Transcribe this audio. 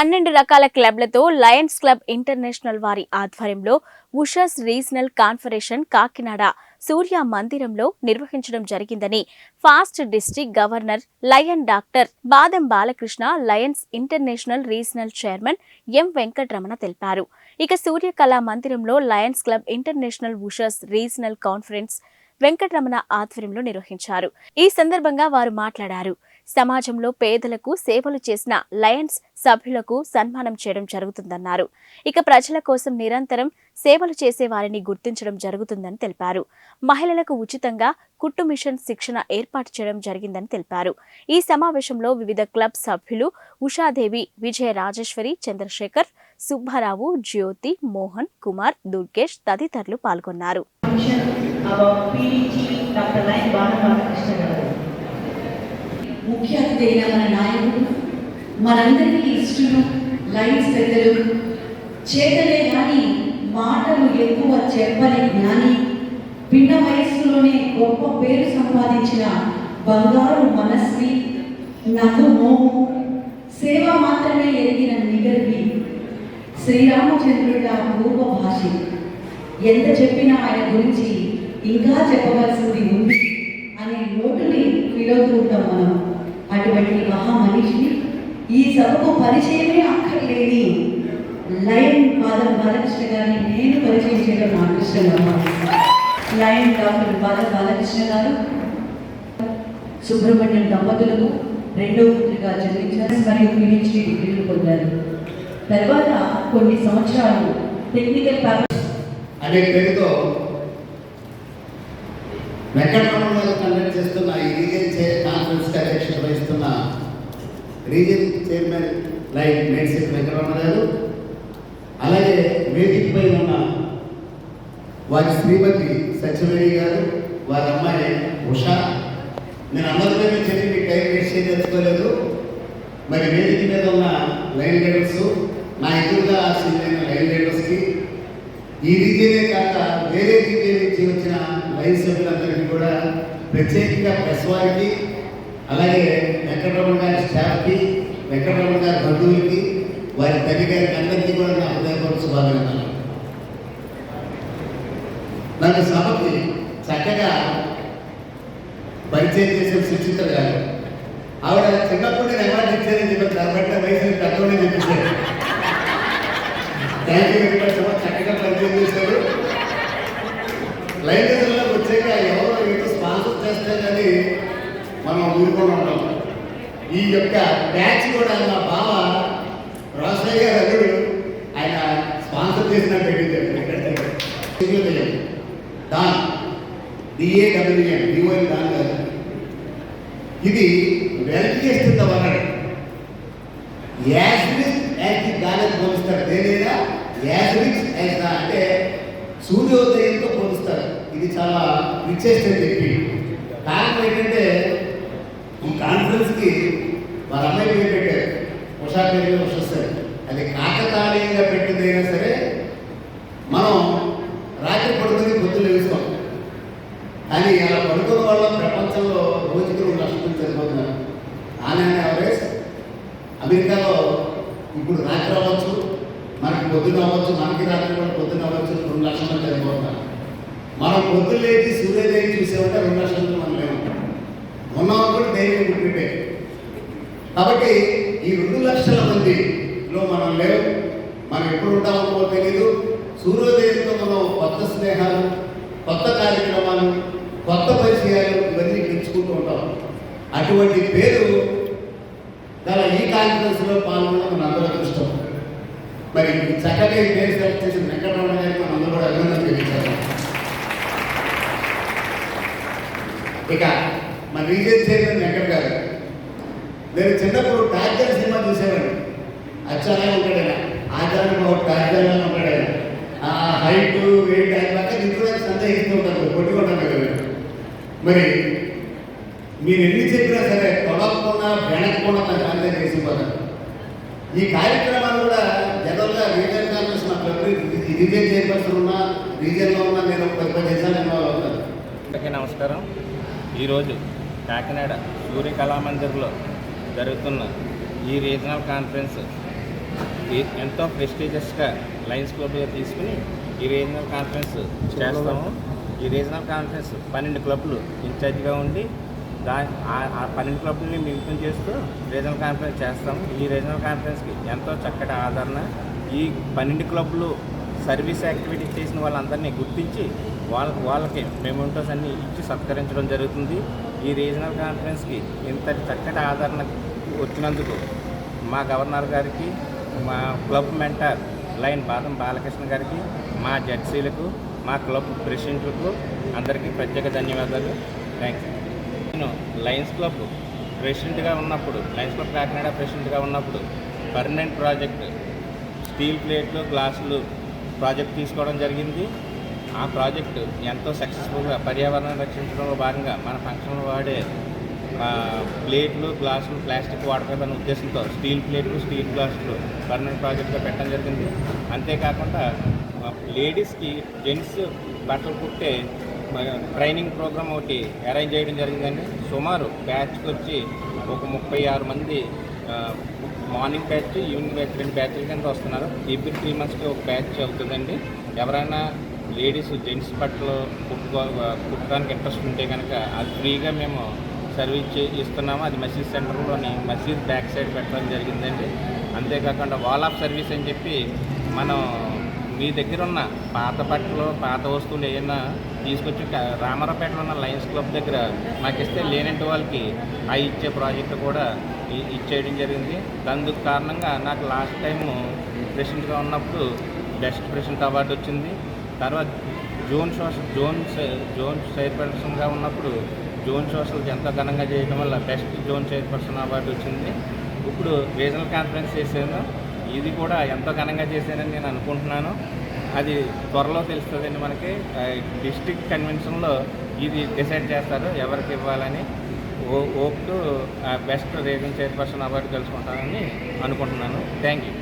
పన్నెండు రకాల క్లబ్లతో Lions club international వారి ఆధ్వర్యంలో ఉషస్ రీజనల్ కాన్ఫరెషన్ కాకినాడ సూర్య మందిరంలో నిర్వహించడం జరిగిందని past district governor lion doctor Badam Balakrishna lions international regional chairman M Venkataramana తెలిపారు. ఇక సూర్య కళా మందిరంలో lions club international Ushas regional conference Venkataramana ఆధ్వర్యంలో నిర్వహించారు. ఈ సందర్భంగా వారు మాట్లాడారు. సమాజంలో పేదలకు సేవలు చేసిన లయన్స్ సభ్యులకు సన్మానం చేయడం జరుగుతుందన్నారు. ఇక ప్రజల కోసం నిరంతరం సేవలు చేసే వారిని గుర్తించడం జరుగుతుందని తెలిపారు. మహిళలకు ఉచితంగా కుట్టు మిషన్ శిక్షణ ఏర్పాటు చేయడం జరిగిందని తెలిపారు. ఈ సమావేశంలో వివిధ క్లబ్ సభ్యులు ఉషాదేవి విజయ రాజేశ్వరి చంద్రశేఖర్ సుబ్బారావు జ్యోతి మోహన్ కుమార్ దుర్గేష్ తదితరులు పాల్గొన్నారు about PDG doctor lion Balaramakrishna garu ముఖ్య అతిథి అయిన మన నాయకుడు మనందరికీ ఇష్టలు లైన్స్ పెద్దలు చేతలే కానీ మాటలు ఎక్కువ చెప్పని జ్ఞాని పిన్న వయస్సులోనే గొప్ప పేరు సంపాదించిన బంగారు మనస్వి నవ్వు మోము సేవ మాత్రమే ఎరిగిన నిగర్వి శ్రీరామచంద్రుడి పూర్వ భాషి ఎంత చెప్పినా ఆయన గురించి ఇంకా చెప్పవలసింది ఉంది అనే నోటుని ఫీల్ అవుతూ ఉంటాం మనం. అటువంటి మహామనిషిని ఈ సభకు పరిచయమే అక్కర్లేని లయన్ పాదం బాలకృష్ణ గారిని నేను పరిచయం చేయడం నా అదృష్టంగా భావిస్తున్నాను. లయన్ డాక్టర్ పాదం బాలకృష్ణ గారు సుబ్రహ్మణ్యం దంపతులకు రెండో పుత్రిగా జన్మించారు మరియు పిహెచ్డి డిగ్రీలు పొందారు. తర్వాత కొన్ని సంవత్సరాలు టెక్నికల్ అనే పేరుతో Venkataramana garu conduct region chairman like medicine Venkataramana garu అలాగే వేదిక పైన ఉన్న వారి శ్రీమతి సత్యవేణి గారు వారి అమ్మాయి ఉషా. నేను అందరితో చెప్పి మీకు టైం వేస్ట్ చేయదలుచుకోలేదు. మరి వేదిక మీద ఉన్న లైన్ లీడర్స్ నా ఎదురుగా ఆశీర్వైన లైన్ లీడర్స్కి ఈ రీతియే కాక వేరే రీతియ నుంచి వచ్చిన లైన్ సభ్యులందరికీ కూడా ప్రత్యేకంగా ప్రెస్ వారికి అలాగే వెంకటరమణ గారి స్టాఫ్కి వెంకటరమణ గారి బంధువులకి వారి తల్లి గారికి అందరికీ కూడా నా హృదయపూర్వక శుభాభినందనలు. నన్ను సభకి చక్కగా పరిచయం చేసిన సుచిత్ర గారు. ఆవిడ చిన్నప్పుడు నేను అవార్డు ఇచ్చానని చెప్పారు. కాబట్టి వయసు తక్కువనే చెప్పేశారు. థ్యాంక్ యూ వెరీ మచ్ అమ్మా చక్కగా పరిచయం చేశారు. లైబ్రరీలో వచ్చాక ఎవరో ఏదో స్పాన్సర్ చేస్తే కానీ మనం ఊరుకొని ఉంటాం. ఈ యొక్క బ్యాచ్ కూడా మా బావ రాజయ్య గారు అల్లుడు ఆయన స్పాన్సర్ చేసిన పెట్టింది. దాన్. డిఏడబ్ల్యూఎన్ డిఓఎన్ దాన్ గారు ఇది వెల్త్ చేస్తుంది వనరు యాసిడ్ యాజ్ ది దానికి పోలుస్తారు. దేనైనా యాజ్ రిచ్ యాజ్ అంటే సూర్యోదయంతో పోలుస్తారు. ఇది చాలా విచ్చేస్తే చెప్పి. కారణం ఏంటంటే ఈ కాన్ఫరెన్స్కి వాళ్ళ అమ్మాయి పేరు పెట్టారు. ఉషా పేరు వస్తారు అది కాకతాళీయంగా పెట్టిందైనా సరే మనం రాత్రి పడుకుని పొద్దులు వేసుకోం కానీ అలా పడుకున్న వాళ్ళ ప్రపంచంలో రోజుకి రెండు లక్షల మంది చనిపోతున్నారు. ఆన్ అండ్ యావరేజ్ అమెరికాలో ఇప్పుడు రాత్రి అవ్వచ్చు మనకి పొద్దున అవ్వచ్చు మనకి రాత్రి కూడా పొద్దున అవ్వచ్చు రెండు లక్షల మంది చనిపోతున్నారు. మనం పొద్దున్న లేచి సూర్యోదయం చూసేవంటే రెండు లక్షల మంది మనం లేవు ఉన్నాం కూడా ధైర్యం గుర్తుపెట్టే కాబట్టి ఈ రెండు లక్షల మందిలో మనం లేవు మనం ఎప్పుడు ఉంటామో తెలియదు సూర్యోదయంతో మనం కొత్త స్నేహాలు కొత్త కార్యక్రమాలు కొత్త పరిచయాలు ఇవన్నీ పెంచుకుంటూ ఉంటాం. అటువంటి పేరు గల ఈ కాన్ఫరెన్స్లో పాల్గొనడం మన అందరూ అదృష్టం. మరి చక్కగా ఈ పేరు సెలెక్ట్ చేసిన వెంకటరమణ గారికి మనం అందరూ కూడా అభినందన తెలియజేస్తాం. ఇక మన రీజన్ చైర్మన్ నేను చిన్నప్పుడు ట్యాక్టర్ సినిమా చూసేవాడిని. అచ్చానే ఉంటాడు ఆచార్య ఒక టార్జన్ ఉంటాడు. ఆ హైట్ వెయిట్ ఆయన పక్కన ఇంట్లో సందేహిస్తూ ఉంటారు కొట్టుకుంటాను కదా. మరి మీరు ఎన్ని చెప్పినా సరే తొడకుండా వెనక్కుండా నాకు అంతే చేసిపోతారు. ఈ కార్యక్రమాలు కూడా జనరల్గా రీజన్ కాంగ్రెస్ నా క్లబ్ రీజన్ చైర్పర్సన్ ఉన్నా రీజన్లో ఉన్నా నేను పెద్ద దేశాలు ఇన్వాల్వ్ అవుతాను నమస్కారం. ఈరోజు కాకినాడ సూర్య కళామందిర్లో జరుగుతున్న ఈ రీజనల్ కాన్ఫరెన్స్ ఎంతో ప్రెస్టీజియస్గా లయన్స్ క్లబ్గా తీసుకుని ఈ రీజనల్ కాన్ఫరెన్స్ చేస్తాము ఈ రీజనల్ కాన్ఫరెన్స్ పన్నెండు క్లబ్లు ఇన్ఛార్జ్గా ఉండి దా ఆ- ఆ పన్నెండు క్లబ్లని మిళితం చేస్తూ రీజనల్ కాన్ఫరెన్స్ చేస్తాము. ఈ రీజనల్ కాన్ఫరెన్స్కి ఎంతో చక్కటి ఆదరణ. ఈ పన్నెండు క్లబ్లు సర్వీస్ యాక్టివిటీ చేసిన వాళ్ళందరినీ గుర్తించి వాళ్ళ వాళ్ళకి మెమెంటోస్ అన్నీ ఇచ్చి సత్కరించడం జరుగుతుంది. ఈ రీజనల్ కాన్ఫరెన్స్కి ఇంతటి చక్కటి ఆదరణ వచ్చినందుకు మా గవర్నర్ గారికి మా క్లబ్ మెంటర్ లైన్ బాదం బాలకృష్ణ గారికి మా జడ్సీలకు మా క్లబ్ ప్రెసిడెంట్లకు అందరికీ ప్రత్యేక ధన్యవాదాలు. థ్యాంక్ యూ నేను లయన్స్ క్లబ్ ప్రెసిడెంట్గా ఉన్నప్పుడు లయన్స్ క్లబ్ కాకినాడ ప్రెసిడెంట్గా ఉన్నప్పుడు పర్మనెంట్ ప్రాజెక్ట్ స్టీల్ ప్లేట్లు గ్లాసులు ప్రాజెక్ట్ తీసుకోవడం జరిగింది. ఆ ప్రాజెక్టు ఎంతో సక్సెస్ఫుల్గా పర్యావరణం రక్షించడంలో భాగంగా మన ఫంక్షన్లో వాడే ప్లేట్లు గ్లాసులు ప్లాస్టిక్ వాడకదన్న ఉద్దేశంతో స్టీల్ ప్లేట్లు స్టీల్ గ్లాసులు పర్మనెంట్ ప్రాజెక్ట్గా పెట్టడం జరిగింది. అంతేకాకుండా లేడీస్కి జెంట్స్ బట్టలు కుట్టే ట్రైనింగ్ ప్రోగ్రామ్ ఒకటి అరేంజ్ చేయడం జరిగిందండి. సుమారు బ్యాచ్కి వచ్చి ఒక ముప్పై ఆరు మంది మార్నింగ్ బ్యాచ్ ఈవినింగ్ బ్యాచ్ రెండు బ్యాచ్ల కింద వస్తున్నారు. ఎవ్రీ త్రీ మంత్స్కి ఒక బ్యాచ్ అవుతుందండి. ఎవరైనా లేడీస్ జెంట్స్ బట్టలు కుట్టుకో కుట్టడానికి ఇంట్రెస్ట్ ఉంటే కనుక అది ఫ్రీగా మేము సర్వీస్ చే ఇస్తున్నాము. అది మసీద్ సెంటర్లోని మసీద్ బ్యాక్ సైడ్ పెట్టడం జరిగిందండి. అంతేకాకుండా వాల్ ఆఫ్ సర్వీస్ అని చెప్పి మనం మీ దగ్గర ఉన్న పాత బట్టలు పాత వస్తువులు ఏమైనా తీసుకొచ్చి రామారావుపేటలో ఉన్న లయన్స్ క్లబ్ దగ్గర మాకు ఇస్తే లేనంటి వాళ్ళకి ఆ ఇచ్చే ప్రాజెక్టు కూడా ఇచ్చేయడం జరిగింది. అందుకు కారణంగా నాకు లాస్ట్ టైం ప్రెసిడెంట్గా ఉన్నప్పుడు బెస్ట్ ప్రెసిడెంట్ అవార్డు వచ్చింది. తర్వాత జోన్ సోషల్ జోన్ సై- జోన్ చైర్పర్సన్గా ఉన్నప్పుడు జోన్ సోషల్ ఎంతో ఘనంగా చేయడం వల్ల బెస్ట్ జోన్ చైర్పర్సన్ అవార్డు వచ్చింది. ఇప్పుడు రీజనల్ కాన్ఫరెన్స్ చేశాను. ఇది కూడా ఎంతో ఘనంగా చేశానని నేను అనుకుంటున్నాను. అది త్వరలో తెలుస్తుందండి మనకి. డిస్ట్రిక్ట్ కన్వెన్షన్లో ఇది డిసైడ్ చేస్తారు ఎవరికి ఇవ్వాలని. ఓ ఓప్ to best regional chairperson award తెలుసుకుంటానని అనుకుంటున్నాను. Thank you